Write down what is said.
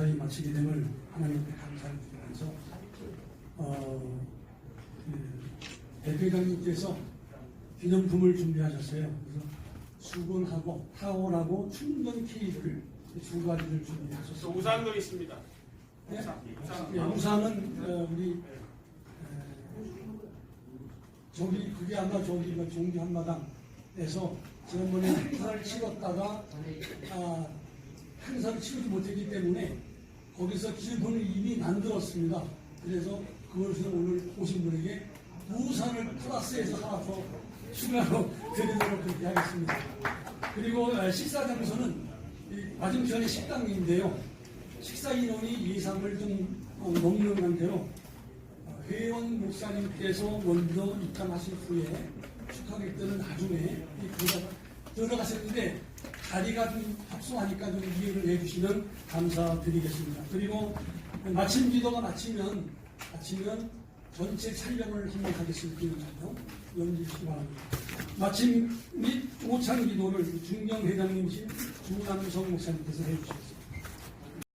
무사히 마치게 됨을 하나님께 감사를 드리면서 어, 그 대표장님께서 기념품을 준비하셨어요. 그래서 수건하고 타월하고 충전 케이크를 두 가지를 또 준비하셨어요. 우산도 있습니다. 네? 우산. 우산. 예, 우산은 어, 우리 에, 저기 그게 아마 저기 그 종교 한마당에서 지난번에 행사를 치렀다가 아, 행사를 치르지 못했기 때문에 거기서 기념품을 이미 만들었습니다. 그래서 그것을 오늘 오신 분에게 우산을 플러스해서 하나 더 추가로 드리도록 그렇게 하겠습니다. 그리고 어, 식사 장소는 이 맞은편에 식당인데요. 식사 인원이 예상을 좀 어, 넘는 관계로 어, 회원 목사님께서 먼저 입장하신 후에 축하객들은 나중에 이 들어가, 들어가셨는데 자리가 좀 협소하니까 좀 이해를 해주시면 감사드리겠습니다. 그리고 마침 기도가 마치면 마치면 전체 촬영을 한번 하겠습니다. 기도 촬영 연주시기 바랍니다. 마침 및 오찬 기도를 중경 회장님이신 주남성 목사님께서 해주셨습니다.